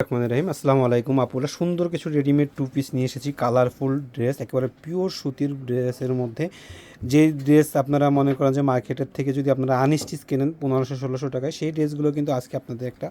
রহমান রহিম, আসসালামু আলাইকুম। আপুরা সুন্দর কিছু রেডিমেড টু পিস নিয়ে এসেছি কালারফুল ড্রেস একেবারে পিওর সুতির ড্রেসের মধ্যে। যে ড্রেস আপনারা মনে করেন যে মার্কেটের থেকে যদি আপনারা আনস্টিচ কেনেন পনেরোশো, ষোলোশো টাকায়, সেই ড্রেসগুলো কিন্তু আজকে আপনাদের একটা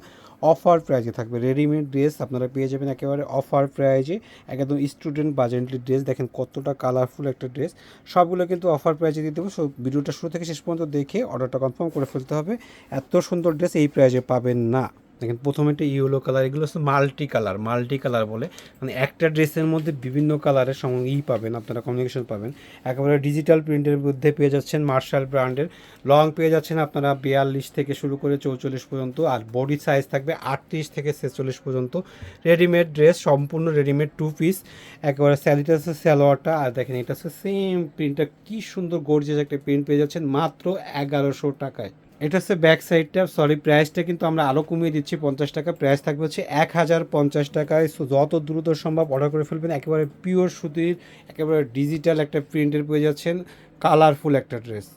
অফার প্রাইজে থাকবে। রেডিমেড ড্রেস আপনারা পেয়ে যাবেন একেবারে অফার প্রাইজে একদম স্টুডেন্ট বাজেন্টলি ড্রেস দেখেন কতটা কালারফুল একটা ড্রেস সবগুলো কিন্তু অফার প্রাইজে দিয়ে দেবো। ভিডিওটা শুরু থেকে শেষ পর্যন্ত দেখে অর্ডারটা কনফার্ম করে ফেলতে হবে। এত সুন্দর ড্রেস এই প্রাইজে পাবেন না। দেখেন প্রথমে একটা ইয়েলো কালার, এগুলো হচ্ছে মাল্টি কালার। মাল্টি কালার বলে মানে একটা ড্রেসের মধ্যে বিভিন্ন কালারের সঙ্গে ই পাবেন, আপনারা কমিউনিকেশন পাবেন। একেবারে ডিজিটাল প্রিন্টের মধ্যে পেয়ে যাচ্ছেন মার্শাল ব্র্যান্ডের লং পেয়ে যাচ্ছেন আপনারা বিয়াল্লিশ থেকে শুরু করে চৌচল্লিশ পর্যন্ত, আর বডি সাইজ থাকবে আটত্রিশ থেকে ছেচল্লিশ পর্যন্ত। রেডিমেড ড্রেস সম্পূর্ণ রেডিমেড টু পিস একেবারে স্যালিটা হচ্ছে স্যালোয়ারটা আর দেখেন এটা হচ্ছে সেম প্রিন্টটা কী সুন্দর গর্জিয়াস একটা প্রিন্ট পেয়ে যাচ্ছেন মাত্র এগারোশো টাকায়। এটা হচ্ছে ব্যাক সাইডটা সরি প্রাইসটা কিন্তু আমরা আরও কমিয়ে দিচ্ছি, পঞ্চাশ টাকা। প্রাইস থাকবে হচ্ছে এক হাজার পঞ্চাশ টাকায়। যত দ্রুত সম্ভব অর্ডার করে ফেলবেন। একেবারে পিওর সুতির, একেবারে ডিজিটাল একটা প্রিন্টের পেয়ে যাচ্ছেন। কালারফুল একটা ড্রেস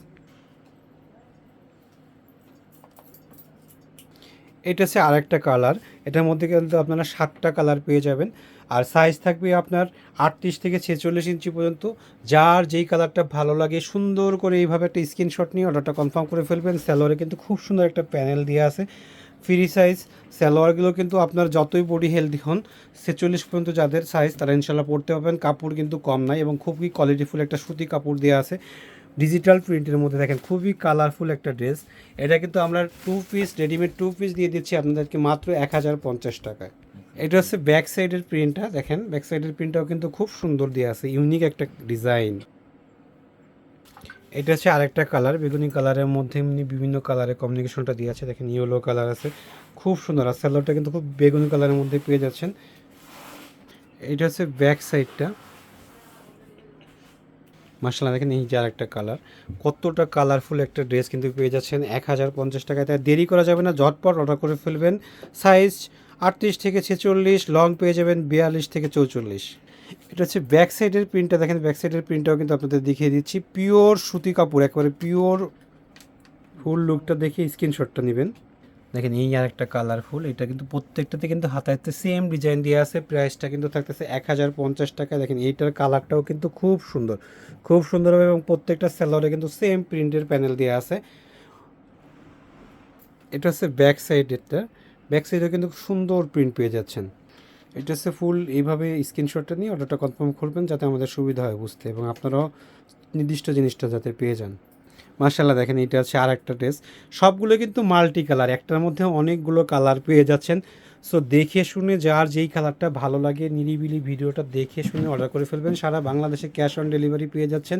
এটা হচ্ছে আরেকটা কালার এটার মধ্যে কিন্তু আপনারা সাতটা কালার পেয়ে যাবেন। আর সাইজ থাকবে আপনার আটত্রিশ থেকে ছেচল্লিশ ইঞ্চি পর্যন্ত। যার যেই কালারটা ভালো লাগে, সুন্দর করে এইভাবে একটা স্ক্রিনশট নিয়ে অর্ডারটা কনফার্ম করে ফেলবেন। স্যালোয়ারে কিন্তু খুব সুন্দর একটা প্যানেল দিয়ে আছে। ফ্রি সাইজ স্যালোয়ারগুলো কিন্তু আপনার যতই বডি হেলদি হন, ছেচল্লিশ পর্যন্ত যাদের সাইজ তারা ইনশাল্লাহ পড়তে পারবেন। কাপড় কিন্তু কম নাই এবং খুবই কোয়ালিটিফুল একটা সুতি কাপড় দেওয়া আছে। ডিজিটাল প্রিন্টের মধ্যে দেখেন, খুবই কালারফুল একটা ড্রেস এটা কিন্তু আমরা two piece readymade two piece দিয়ে দিচ্ছি। আপনাদেরকে মাত্র এক হাজার পঞ্চাশ টাকায়। এটা হচ্ছে ব্যাক সাইডের প্রিন্টটা দেখেন। ব্যাক সাইডের প্রিন্টটাও কিন্তু খুব সুন্দর দেওয়া আছে ইউনিক একটা ডিজাইন এটা হচ্ছে আরেকটা কালার বেগুনি কালারের মধ্যে এমনি বিভিন্ন কালারের কমিউনিকেশনটা দিয়ে আছে, দেখেন ইয়েলো কালার আছে, খুব সুন্দর। আর স্যালোটা কিন্তু খুব বেগুনি কালারের মধ্যে পেয়ে যাচ্ছেন। এটা হচ্ছে ব্যাক সাইডটা মার্শাল্লাহ দেখেন এই যে আরেকটা কালার কতটা কালারফুল একটা ড্রেস কিন্তু পেয়ে যাচ্ছেন। এক হাজার পঞ্চাশ টাকায়। তাই দেরি করা যাবে না, ঝটপট অর্ডার করে ফেলবেন। সাইজ আটত্রিশ থেকে ছেচল্লিশ লং পেয়ে যাবেন বিয়াল্লিশ থেকে চৌচল্লিশ। এটা হচ্ছে ব্যাক সাইডের প্রিন্টটা দেখেন ব্যাক সাইডের প্রিন্টটাও কিন্তু আপনাদের দেখিয়ে দিচ্ছি। পিওর সুতি কাপড়, একেবারে পিওর ফুল লুকটা দেখে স্ক্রিনশটটা নেবেন। দেখেন এই আর একটা কালারফুল এটা কিন্তু প্রত্যেকটাতে কিন্তু হাতাইতে সেম ডিজাইন দিয়ে আছে। প্রাইসটা কিন্তু থাকতেছে এক হাজার পঞ্চাশ টাকা দেখেন এইটার কালারটাও কিন্তু খুব সুন্দর। খুব সুন্দর হবে এবং প্রত্যেকটা স্যালোয়ারে কিন্তু সেম প্রিন্টের প্যানেল দেওয়া আছে। এটা হচ্ছে ব্যাক সাইডেরটা ব্যাক সাইডে কিন্তু সুন্দর প্রিন্ট পেয়ে যাচ্ছেন। এটা হচ্ছে ফুল এইভাবে স্ক্রিনশটটা নিয়ে অর্ডারটা কনফার্ম করবেন যাতে আমাদের সুবিধা হয় বুঝতে এবং আপনারাও নির্দিষ্ট জিনিসটা যাতে পেয়ে যান। মার্শাল্লাহ দেখেন এটা হচ্ছে আর একটা ড্রেস সবগুলো কিন্তু মাল্টি কালার একটার মধ্যে অনেকগুলো কালার পেয়ে যাচ্ছেন। সো দেখে শুনে যার যেই কালারটা ভালো লাগে, নিরিবিলি ভিডিওটা দেখে শুনে অর্ডার করে ফেলবেন। সারা বাংলাদেশে ক্যাশ অন ডেলিভারি পেয়ে যাচ্ছেন।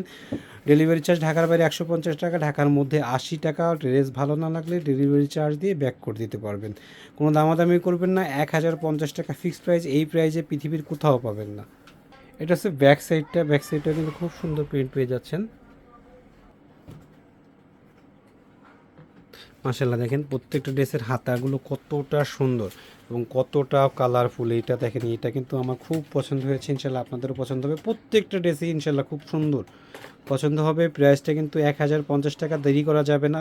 ডেলিভারি চার্জ ঢাকার বাইরে একশো পঞ্চাশ টাকা, ঢাকার মধ্যে আশি টাকা। ড্রেস ভালো না লাগলে ডেলিভারি চার্জ দিয়ে ব্যাক করে দিতে পারবেন। কোনো দামাদামি করবেন না এক হাজার পঞ্চাশ টাকা ফিক্সড প্রাইস এই প্রাইজে পৃথিবীর কোথাও পাবেন না। এটা হচ্ছে ব্যাক সাইডটা ব্যাক সাইডটা কিন্তু খুব সুন্দর প্রিন্ট পেয়ে যাচ্ছেন। মাসাল্লাহ দেখেন প্রত্যেকটা ড্রেসের হাতাগুলো কতটা সুন্দর এবং কতটা কালারফুল এইটা দেখেন এটা কিন্তু আমার খুব পছন্দ হয়েছে ইনশাল্লাহ আপনাদেরও পছন্দ হবে। প্রত্যেকটা ড্রেসই ইনশাল্লাহ খুব সুন্দর। পছন্দ হবে প্রাইসটা কিন্তু এক হাজার পঞ্চাশ টাকা, দেরি করা যাবে না।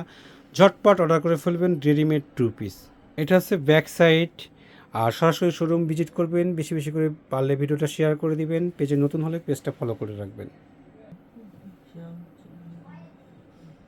ঝটপট অর্ডার করে ফেলবেন রেডিমেড টু পিস এটা হচ্ছে ব্যাক সাইড আর সরাসরি শোরুম ভিজিট করবেন, বেশি বেশি করে পারলে ভিডিওটা শেয়ার করে দিবেন, পেজে নতুন হলে পেজটা ফলো করে রাখবেন।